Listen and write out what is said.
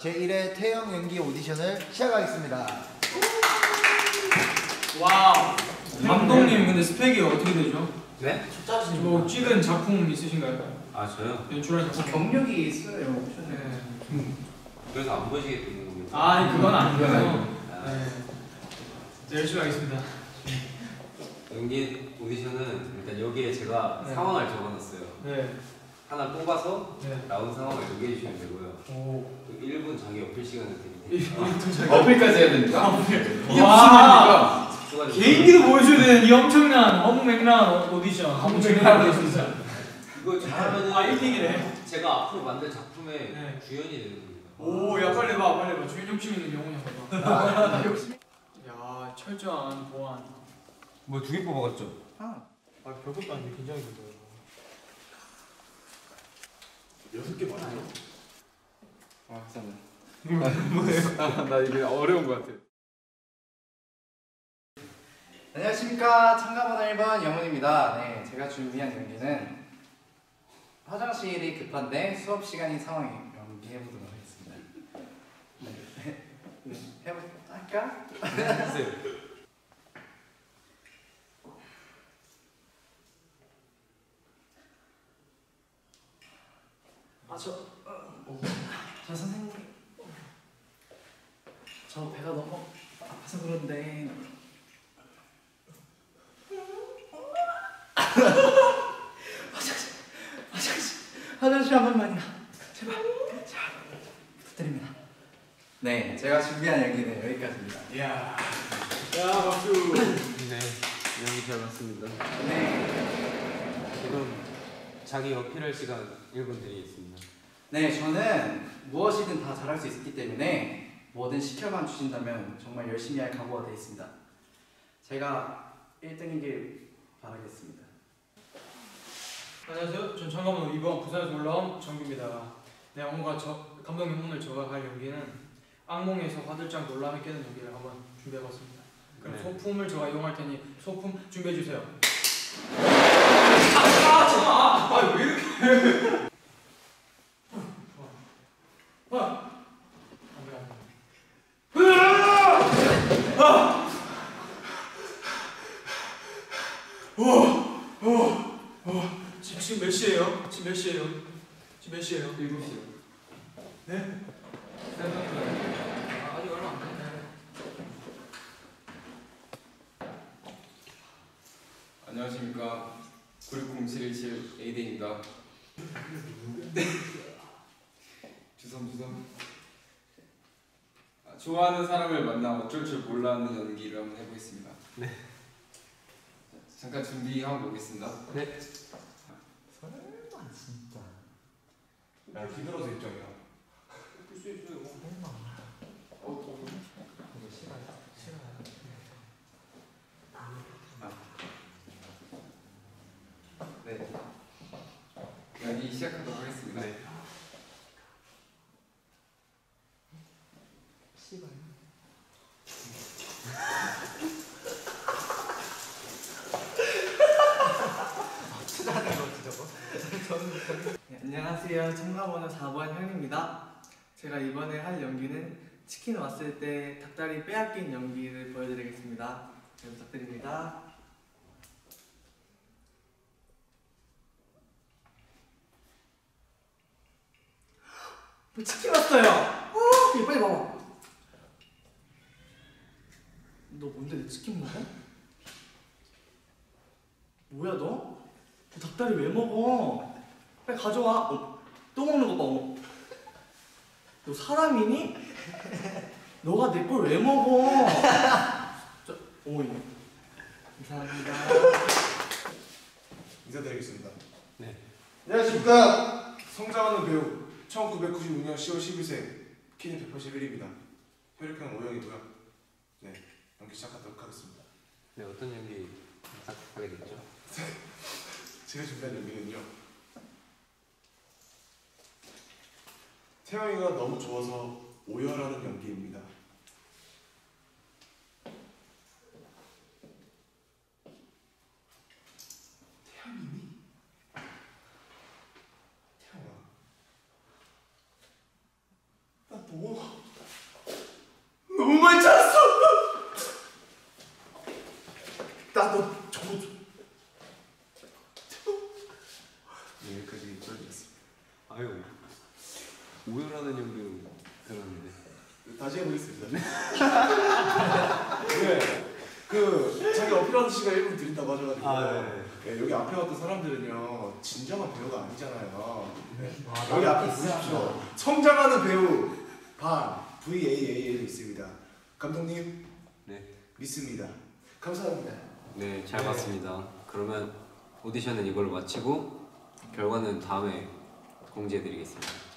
제1회 태영 연기 오디션을 시작하겠습니다. 와우. 감독님 근데 스펙이 어떻게 되죠? 네? 뭐 찍은 작품 있으신가요? 아 저요? 연출한 작품? 경력이 있어요. 네. 그래서 안 겁니다. 아 그건 아니고요. 네, 열심히 하겠습니다. 연기 오디션은 일단 여기에 제가 네. 상황을 적어놨어요. 네. 하나 뽑아서 네. 나온 상황을 얘기해 주시면 되고요. 오. 또 1분 자기 어필 시간을 이분 자기- 어필까지 해야 됩니까? 이게 무슨 와. 수고하셨습니다. 개인기도 보여줘야 되는 이 엄청난 허무맹랑한 오디션. 허무맹랑한 오디션. 이거 잘하면은 아 1등이네. 제가 앞으로 만들 작품의 네. 주연이 되는 겁니다. 오, 야 빨리 봐, 빨리 봐. 주연 욕심 있는 영혼이 한번 봐. 야, 철저한 보안. 뭐 두 개 뽑아갔죠? 아, 별것도 아닌데 긴장이 돼요. 여섯 개 맞아요? 아, 잠깐만. 뭐예요? 나 이게 어려운 것 같아. 안녕하십니까 참가번호 1번 영훈입니다. 네, 제가 준비한 연기는 화장실이 급한데 수업 시간인 상황에 연기해 보도록 하겠습니다. 네, 네, 해보 할까? 아, 저, 어, 저 선생님, 저 배가 너무 아파서 그런데 화장실, 화장실, 화장실 한 번만요. 제발, 제발 부탁드립니다. 네, 제가 준비한 연기는 여기까지입니다. 이야. 야, 박수. 네, 연기 잘 봤습니다. 네, 지금 자기 어필할 시간 1분 드리겠습니다. 네, 저는 무엇이든 다 잘할 수 있기 때문에 뭐든 시켜만 주신다면 정말 열심히 할 각오가 되어 있습니다. 제가 1등이길 바라겠습니다. 안녕하세요. 전 참가번호 2번 부산에서 올라온 정규입니다. 네, 오늘과 저 감독님 오늘 저가 할 연기는 악몽에서 화들짝 놀람을 깨는 연기를 한번 준비해봤습니다. 그럼 네. 소품을 제가 이용할 테니 소품 준비해 주세요. 아, 잠깐만. 아, 아, 왜 이렇게? 아, 안 돼, 안 돼. 지금, 지금 몇 시예요? 지금 몇 시예요? 지금 몇 시예요? 7시요. 네? 아, 아직 얼마 안 됐네. 안녕하십니까 9601717 에이데입니다 주섬 주섬 아, 좋아하는 사람을 만나 어쩔 줄 몰라하는 연기를 한번 해보겠습니다 네. 잠깐 준비하고 오겠습니다 네. 야 뒤돌아서 입장이야 볼수 있어요. 네 연기 시작하도록 하겠습니다 네. 안녕하세요. 참가번호 4번 현입니다. 제가 이번에 할 연기는 치킨 왔을 때 닭다리 빼앗긴 연기를 보여드리겠습니다. 잘 부탁드립니다. 뭐 치킨 왔어요. 어, 이거 빨리 먹어. 너 뭔데 내 치킨 먹어? 뭐야 너? 너 닭다리 왜 먹어? 빨리 가져와. 어, 또 먹는 거 봐. 어. 너 사람이니? 너가 내 걸 왜 먹어? 저, 어머니. 감사합니다. 인사드리겠습니다. 네. 안녕하십니까. 성장하는 배우 1996년 10월 11세 키는 181입니다. 혈액형 O형이고요. 네, 연기 시작하도록 하겠습니다. 네, 어떤 연기 딱 하게 됐죠? 제가 준비한 연기는요. 태영이가 너무 좋아서 오열하는 연기입니다. 이완용 배우 닮았는데. 다시 해보겠습니다. 네. 그 자기 어필하는 시간 1분 드린다고 하셔가지고 아, 네. 네, 여기 앞에 왔던 사람들은요 진정한 배우가 아니잖아요. 네. 아, 여기 앞에 보십시오. 성장하는 배우 반 V A A L 있습니다. 감독님 네 믿습니다. 감사합니다. 네잘 봤습니다. 그러면 오디션은 이걸 마치고 결과는 다음에 공지해드리겠습니다.